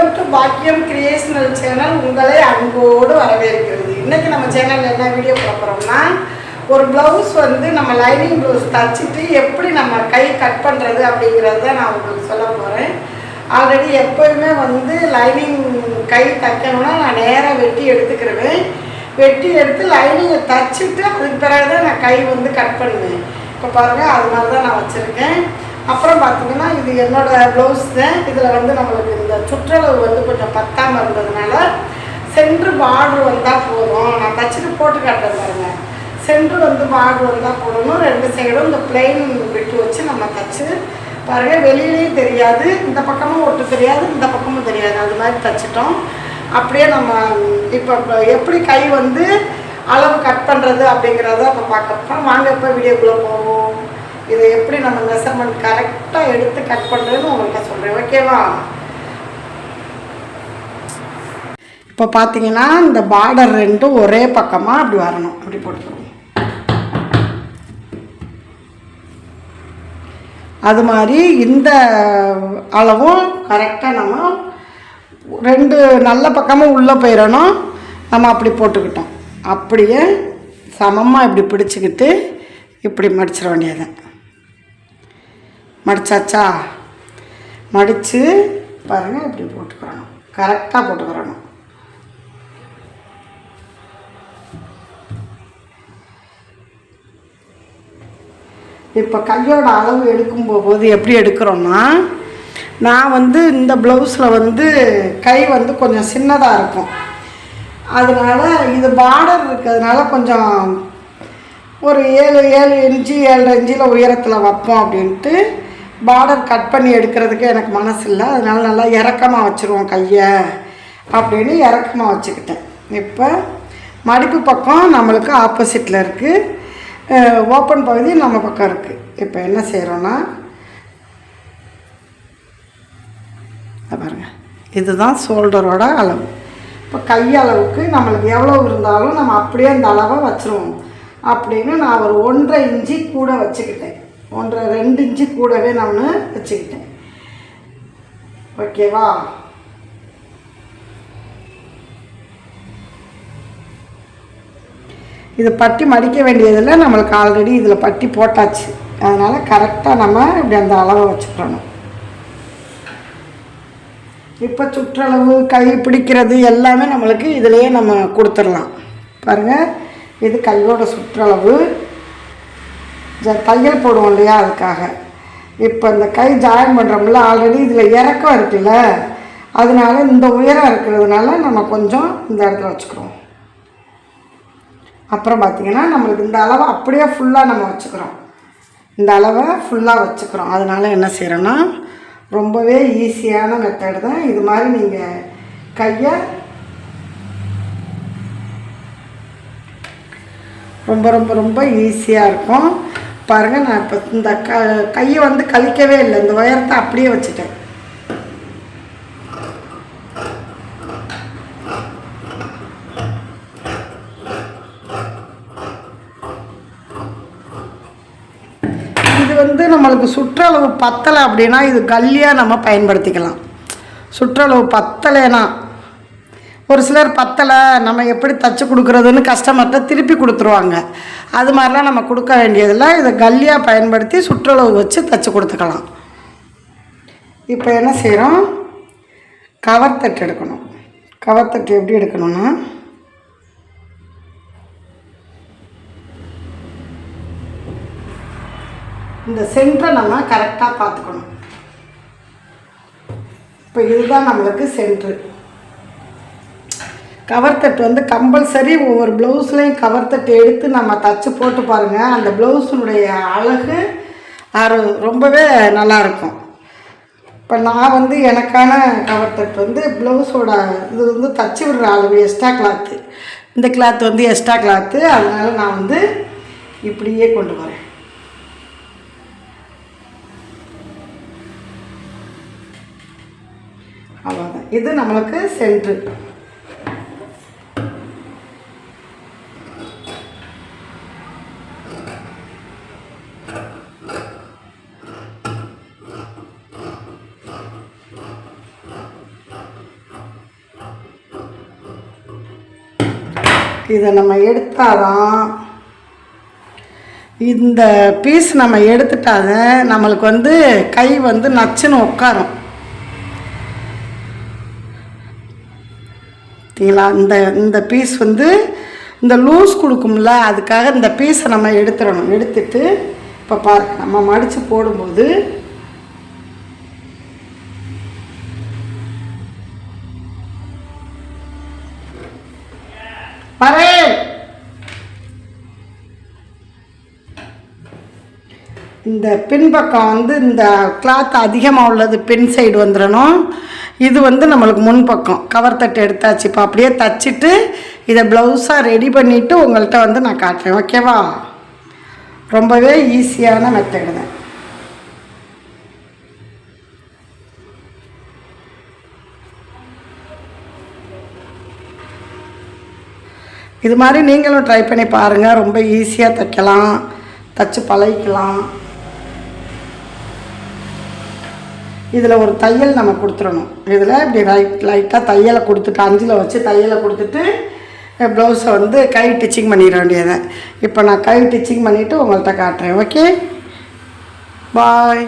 Welcome to Bakkiyam creational channel உங்களை அன்போடு வரவேற்கிறது. இன்னைக்கு நம்ம சேனலில் என்ன வீடியோ பார்க்குறோம்னா ஒரு ப்ளவுஸ் வந்து நம்ம லைனிங் ப்ளவுஸ் தச்சுட்டு எப்படி நம்ம கை கட் பண்ணுறது அப்படிங்கிறத நான் உங்களுக்கு சொல்ல போகிறேன் ஆல்ரெடி எப்போயுமே வந்து லைனிங் கை தைக்கணும்னா நான் நேராக வெட்டி எடுத்துக்கிடுவேன் வெட்டி எடுத்து லைனிங்கை தச்சுட்டு அதுக்கு பிறகு தான் நான் கை வந்து கட் பண்ணுவேன். இப்போ பாருங்கள் அது மாதிரி தான் நான் வச்சுருக்கேன். அப்புறம் பார்த்தீங்கன்னா இது என்னோடய ப்ளவுஸ் தான் இதில் வந்து நம்மளுக்கு இந்த சுற்றளவு வந்து கொஞ்சம் பத்தாமல் இருந்ததுனால சென்ட்ரு பார்டர் வந்தால் போதும். நான் தச்சுட்டு போட்டு காட்டுறேன் பாருங்க. சென்ட்ரு வந்து பார்டர் வந்தால் போடணும் ரெண்டு சைடும் இந்த பிளெயின் விட்டு வச்சு நம்ம தச்சு. பாருங்க வெளியிலையும் தெரியாது. இந்த பக்கமும் ஒட்டு தெரியாது இந்த பக்கமும் தெரியாது. அது மாதிரி தச்சிட்டோம். அப்படியே நம்ம இப்போ எப்படி கை வந்து அளவு கட் பண்ணுறது அப்படிங்கிறத அப்போ பார்க்க வாங்க இப்போ வீடியோக்குள்ளே போவோம். இதை எப்படி நம்ம மெஷர்மெண்ட் கரெக்டாக எடுத்து கட் பண்ணுறதுன்னு உங்கள்கிட்ட சொல்கிறேன் ஓகேவா இப்போ பார்த்தீங்கன்னா இந்த பார்டர் ரெண்டும் ஒரே பக்கமாக அப்படி வரணும். அப்படி போட்டுக்கணும் அது மாதிரி இந்த அளவும் கரெக்டாக நம்ம ரெண்டு நல்ல பக்கமும் உள்ளே போயிடணும். நம்ம அப்படி போட்டுக்கிட்டோம். அப்படியே சமமாக இப்படி பிடிச்சிக்கிட்டு இப்படி மடிச்சிட வேண்டியதுதான். மடிச்சாச்சா? மடித்து பாருங்கள் இப்படி போட்டுக்கிறணும் கரெக்டாக போட்டுக்கிறணும் இப்போ கையோட அளவு எடுக்கும் போது எப்படி எடுக்கிறோன்னா நான் வந்து இந்த ப்ளவுஸில் வந்து கை வந்து கொஞ்சம் சின்னதாக இருக்கும். அதனால் இது பார்டர் இருக்கிறதுனால கொஞ்சம் ஒரு ஏழு ஏழு இன்ச்சு ஏழரை இன்ச்சில் உயரத்தில் வைப்போம் அப்படின்ட்டு பார்டர் கட் பண்ணி எடுக்கிறதுக்கு எனக்கு மனசு இல்லை அதனால் நல்லா இறக்கமாக வச்சுருவோம் கையை அப்படின்னு இறக்கமாக வச்சுக்கிட்டேன். இப்போ மடிப்பு பக்கம் நம்மளுக்கு ஆப்போசிட்டில் இருக்குது ஓப்பன் பகுதி நம்ம பக்கம் இருக்குது இப்போ என்ன செய்கிறோன்னா பாருங்கள் இதுதான் ஷோல்டரோட அளவு. இப்போ கை அளவுக்கு நம்மளுக்கு எவ்வளோ இருந்தாலும் நம்ம அப்படியே அந்த அளவை வச்சுருவோம். அப்படின்னு நான் ஒரு ஒன்றரை இஞ்சி கூட வச்சுக்கிட்டேன். ஒன்றரை ரெண்டு இன்ச்சு கூடவே நான் வச்சுக்கிட்டேன். ஓகேவா? இது பட்டி மடிக்க வேண்டியதில்லை நம்மளுக்கு ஆல்ரெடி இதில் பட்டி போட்டாச்சு. அதனால் கரெக்டாக நம்ம இப்படி அந்த அளவை வச்சுக்கணும். இப்போ சுற்றளவு கை பிடிக்கிறது எல்லாமே நம்மளுக்கு இதிலையே நம்ம கொடுத்துடலாம். பாருங்கள் இது கையோட சுற்றளவு. ஜ- தையல் போடுவோம் இல்லையா அதுக்காக. இப்போ இந்த கை ஜாயின் பண்ணுறோம்ல ஆல்ரெடி இதில் இறக்கம் இருக்குல்ல அதனால இந்த உயரம் இருக்கிறதுனால நம்ம கொஞ்சம் இந்த இடத்துல வச்சுக்கிறோம். அப்புறம் பார்த்திங்கன்னா நம்மளுக்கு இந்த அளவை அப்படியே ஃபுல்லாக நம்ம வச்சுக்கிறோம். இந்த அளவை ஃபுல்லாக வச்சுக்கிறோம். அதனால் என்ன செய்கிறோன்னா ரொம்பவே ஈஸியான மெத்தடு தான் இது மாதிரி நீங்கள் கையை ரொம்ப ரொம்ப ரொம்ப ஈஸியாக இருக்கும். பாருங்கள் நான் இப்போ இந்த க கையை வந்து கழிக்கவே இல்லை. இந்த உயரத்தை அப்படியே வச்சுட்டேன். இது வந்து நம்மளுக்கு சுற்றளவு பத்தலை அப்படின்னா இது கல்லியாக நம்ம பயன்படுத்திக்கலாம். சுற்றளவு பத்தலைனா ஒரு சிலர் பத்தலை நம்ம எப்படி தச்சு கொடுக்குறதுன்னு கஸ்டமர்கிட்ட திருப்பி கொடுத்துருவாங்க. அது மாதிரிலாம் நம்ம கொடுக்க வேண்டியதில்லை. இதை கல்லியாக பயன்படுத்தி சுற்றளவு வச்சு தச்சு கொடுத்துக்கலாம். இப்போ என்ன செய்கிறோம்? கவர் தட்டு எடுக்கணும். கவர் தட்டு எப்படி எடுக்கணும்னா இந்த சென்டரை நம்ம கரெக்டாக பார்த்துக்கணும். இப்போ இதுதான் நம்மளுக்கு சென்ட்ரு. கவர் தட்டு வந்து கம்பல்சரி ஒவ்வொரு ப்ளவுஸ்லேயும் கவர் தட்டு எடுத்து நம்ம தச்சு போட்டு பாருங்கள் அந்த ப்ளவுஸினுடைய அழகு அது ரொம்பவே நல்லாயிருக்கும் இப்போ நான் வந்து எனக்கான கவர் தட்டு வந்து ப்ளவுஸோட இது வந்து தச்சு விடுற அளவு எக்ஸ்ட்ரா கிளாத்து இந்த கிளாத் வந்து எக்ஸ்ட்ரா கிளாத்து அதனால் நான் வந்து இப்படியே கொண்டு வரேன். அவ்வளோதான் இது நம்மளுக்கு சென்ட்ரு இதை நம்ம எடுத்தாதான் இந்த பீஸ் நம்ம எடுத்துட்டாத நம்மளுக்கு வந்து கை வந்து நச்சுன்னு உட்காரும். பார்த்தீங்களா? இந்த இந்த பீஸ் வந்து இந்த லூஸ் கொடுக்கும்ல அதுக்காக இந்த பீஸை நம்ம எடுத்துடணும். எடுத்துட்டு இப்போ பாருங்க நம்ம மடித்து போடும்போது வரேன் இந்த பின்பக்கம் வந்து இந்த கிளாத் அதிகமாக உள்ளது பின் சைடு வந்துடணும் இது வந்து நம்மளுக்கு முன்பக்கம் கவர் தட்டு எடுத்தாச்சு. இப்போ அப்படியே தச்சுட்டு இதை ப்ளவுஸாக ரெடி பண்ணிவிட்டு உங்கள்கிட்ட வந்து நான் காட்டுறேன். ஓகேவா ரொம்பவே ஈஸியான மெத்தடு தான் இது மாதிரி நீங்களும் ட்ரை பண்ணி பாருங்கள் ரொம்ப ஈஸியாக தைக்கலாம். தச்சு பழகிக்கலாம். இதில் ஒரு தையல் நம்ம கொடுத்துடணும். இதில் இப்படி லைட் லைட்டாக தையலை கொடுத்துட்டு அஞ்சில் வச்சு தையலை கொடுத்துட்டு ப்ளவுஸை வந்து கை டிச்சிங் பண்ணிட வேண்டியதை. இப்போ நான் கை டிச்சிங் பண்ணிவிட்டு உங்கள்கிட்ட காட்டுறேன். Okay bye